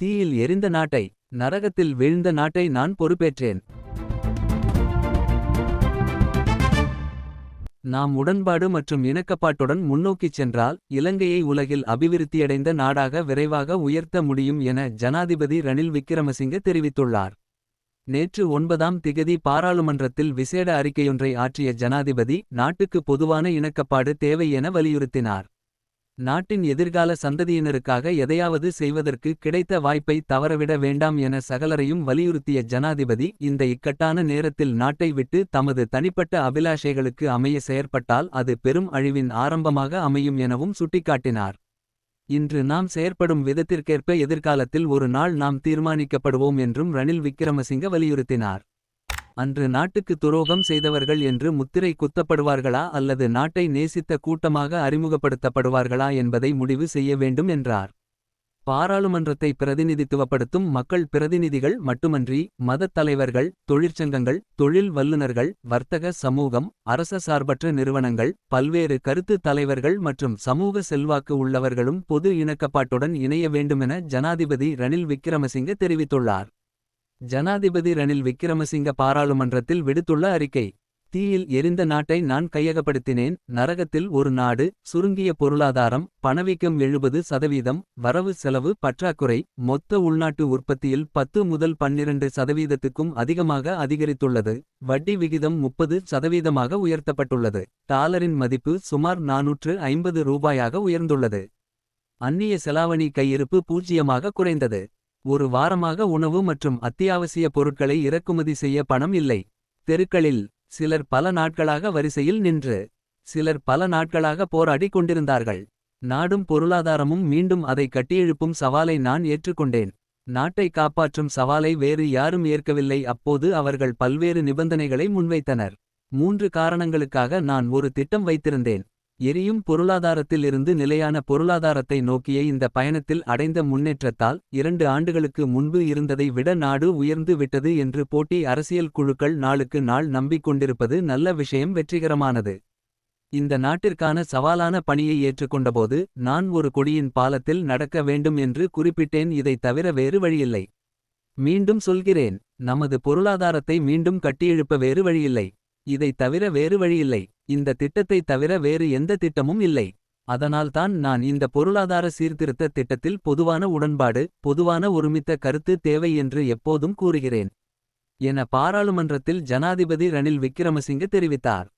தீயில் எரிந்த நாட்டை நரகத்தில் வீழ்ந்த நாட்டை நான் பொறுப்பேற்றேன். நாம் உடன்பாடு மற்றும் இணக்கப்பாட்டுடன் முன்னோக்கிச் சென்றால் இலங்கையை உலகில் அபிவிருத்தியடைந்த நாடாக விரைவாக உயர்த்த முடியும் என ஜனாதிபதி ரணில் விக்கிரமசிங்க தெரிவித்துள்ளார். நேற்று ஒன்பதாம் திகதி பாராளுமன்றத்தில் விசேட அறிக்கையொன்றை ஆற்றிய ஜனாதிபதி நாட்டுக்கு பொதுவான இணக்கப்பாடு தேவை என வலியுறுத்தினார். நாட்டின் எதிர்கால சந்ததியினருக்காக எதையாவது செய்வதற்கு கிடைத்த வாய்ப்பை தவறவிட வேண்டாம் என சகலரையும் வலியுறுத்திய ஜனாதிபதி இந்த இக்கட்டான நேரத்தில் நாட்டை விட்டு தமது தனிப்பட்ட அபிலாஷைகளுக்கு அமைய செயற்பட்டால் அது பெரும் அழிவின் ஆரம்பமாக அமையும் எனவும் சுட்டிக்காட்டினார். இன்று நாம் செயற்படும் விதத்திற்கேற்ப எதிர்காலத்தில் ஒரு நாள் நாம் தீர்மானிக்கப்படுவோம் என்றும் ரணில் விக்கிரமசிங்க வலியுறுத்தினார். அன்று நாட்டுக்கு துரோகம் செய்தவர்கள் என்று முத்திரை குத்தப்படுவார்களா அல்லது நாட்டை நேசித்த கூட்டமாக அறிமுகப்படுத்தப்படுவார்களா என்பதை முடிவு செய்ய வேண்டும் என்றார். பாராளுமன்றத்தை பிரதிநிதித்துவப்படுத்தும் மக்கள் பிரதிநிதிகள் மட்டுமன்றி மதத் தலைவர்கள் தொழிற்சங்கங்கள் தொழில் வல்லுநர்கள் வர்த்தக சமூகம் அரச சார்பற்ற நிறுவனங்கள் பல்வேறு கருத்து தலைவர்கள் மற்றும் சமூக செல்வாக்கு உள்ளவர்களும் பொது இணக்கப்பாட்டுடன் இணைய வேண்டுமென ஜனாதிபதி ரணில் விக்கிரமசிங்க தெரிவித்துள்ளார். ஜனாதிபதி ரணில் விக்கிரமசிங்க பாராளுமன்றத்தில் விடுத்துள்ள அறிக்கை தீயில் எரிந்த நாட்டை நான் கையகப்படுத்தினேன். நரகத்தில் ஒரு நாடு சுருங்கிய பொருளாதாரம் பணவீக்கம் எழுபது சதவீதம் வரவு செலவு பற்றாக்குறை மொத்த உள்நாட்டு உற்பத்தியில் பத்து முதல் பன்னிரண்டு சதவீதத்துக்கும் அதிகமாக அதிகரித்துள்ளது. வட்டி விகிதம் முப்பது சதவீதமாக உயர்த்தப்பட்டுள்ளது. டாலரின் மதிப்பு சுமார் நாநூற்று ஐம்பது ரூபாயாக உயர்ந்துள்ளது. அந்நிய செலாவணி கையிருப்பு பூஜ்ஜியமாக குறைந்தது. ஒரு வாரமாக உணவு மற்றும் அத்தியாவசிய பொருட்களை இறக்குமதி செய்ய பணம் இல்லை. தெருக்களில் சிலர் பல நாட்களாக வரிசையில் நின்று சிலர் பல நாட்களாக போராடி கொண்டிருந்தார்கள். நாடும் பொருளாதாரமும் மீண்டும் அதை கட்டியெழுப்பும் சவாலை நான் ஏற்றுக்கொண்டேன். நாட்டை காப்பாற்றும் சவாலை வேறு யாரும் ஏற்கவில்லை. அப்போது அவர்கள் பல்வேறு நிபந்தனைகளை முன்வைத்தனர். மூன்று காரணங்களுக்காக நான் ஒரு திட்டம் வைத்திருந்தேன். எரியும் பொருளாதாரத்தில் இருந்து நிலையான பொருளாதாரத்தை நோக்கிய இந்த பயணத்தில் அடைந்த முன்னேற்றத்தால் இரண்டு ஆண்டுகளுக்கு முன்பு இருந்ததை விட நாடு உயர்ந்து விட்டது என்று போட்டி அரசியல் குழுக்கள் நாளுக்கு நாள் நம்பிக்கொண்டிருப்பது நல்ல விஷயம் வெற்றிகரமானது. இந்த நாட்டிற்கான சவாலான பணியை ஏற்றுக்கொண்டபோது நான் ஒரு கொடியின் பாலத்தில் நடக்க வேண்டும் என்று குறிப்பிட்டேன் இதை தவிர வேறு வழியில்லை. மீண்டும் சொல்கிறேன் நமது பொருளாதாரத்தை மீண்டும் கட்டியெழுப்ப வேறு வழியில்லை. இதை தவிர வேறு வழியில்லை. இந்த திட்டத்தை தவிர வேறு எந்த திட்டமும் இல்லை. அதனால்தான் நான் இந்த பொருளாதார சீர்திருத்த திட்டத்தில் பொதுவான உடன்பாடு பொதுவான ஒருமித்த கருத்து தேவை என்று எப்போதும் கூறுகிறேன். என பாராளுமன்றத்தில் ஜனாதிபதி ரணில் விக்கிரமசிங்க தெரிவித்தார்.